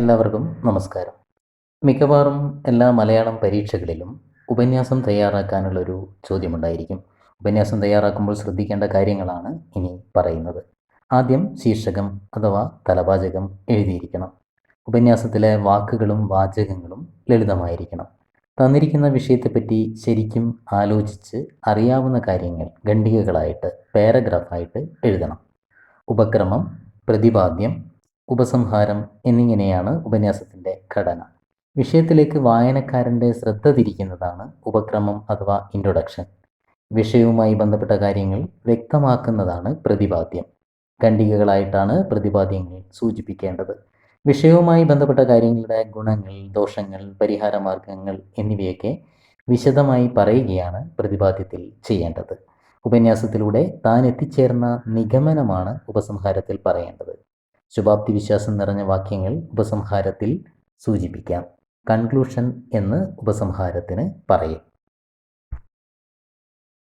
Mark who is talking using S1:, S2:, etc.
S1: എല്ലാവർക്കും നമസ്കാരം. മിക്കവാറും എല്ലാ മലയാളം പരീക്ഷകളിലും ഉപന്യാസം തയ്യാറാക്കാനുള്ളൊരു ചോദ്യമുണ്ടായിരിക്കും. ഉപന്യാസം തയ്യാറാക്കുമ്പോൾ ശ്രദ്ധിക്കേണ്ട കാര്യങ്ങളാണ് ഇനി പറയുന്നത്. ആദ്യം ശീർഷകം അഥവാ തലവാചകം എഴുതിയിരിക്കണം. ഉപന്യാസത്തിലെ വാക്കുകളും വാചകങ്ങളും ലളിതമായിരിക്കണം. തന്നിരിക്കുന്ന വിഷയത്തെപ്പറ്റി ശരിക്കും ആലോചിച്ച് അറിയാവുന്ന കാര്യങ്ങൾ ഖണ്ഡികകളായിട്ട് പാരഗ്രാഫായിട്ട് എഴുതണം. ഉപക്രമം പ്രതിപാദ്യം ഉപസംഹാരം എന്നിങ്ങനെയാണ് ഉപന്യാസത്തിന്റെ ഘടന. വിഷയത്തിലേക്ക് വായനക്കാരന്റെ ശ്രദ്ധ തിരിക്കുന്നതാണ് ഉപക്രമം അഥവാ ഇൻട്രൊഡക്ഷൻ വിഷയവുമായി ബന്ധപ്പെട്ട കാര്യങ്ങൾ വ്യക്തമാക്കുന്നതാണ് പ്രതിപാദ്യം. ഖണ്ഡികകളായിട്ടാണ് പ്രതിപാദ്യങ്ങൾ സൂചിപ്പിക്കേണ്ടത്. വിഷയവുമായി ബന്ധപ്പെട്ട കാര്യങ്ങളുടെ ഗുണങ്ങൾ ദോഷങ്ങൾ പരിഹാര മാർഗങ്ങൾ എന്നിവയൊക്കെ വിശദമായി പറയുകയാണ് പ്രതിപാദ്യത്തിൽ ചെയ്യേണ്ടത്. ഉപന്യാസത്തിലൂടെ താൻ എത്തിച്ചേർന്ന നിഗമനമാണ് ഉപസംഹാരത്തിൽ പറയേണ്ടത്. ശുഭാപ്തി വിശ്വാസം നിറഞ്ഞ വാക്യങ്ങൾ ഉപസംഹാരത്തിൽ സൂചിപ്പിക്കാം. കൺക്ലൂഷൻ എന്ന് ഉപസംഹാരത്തിന് പറയും.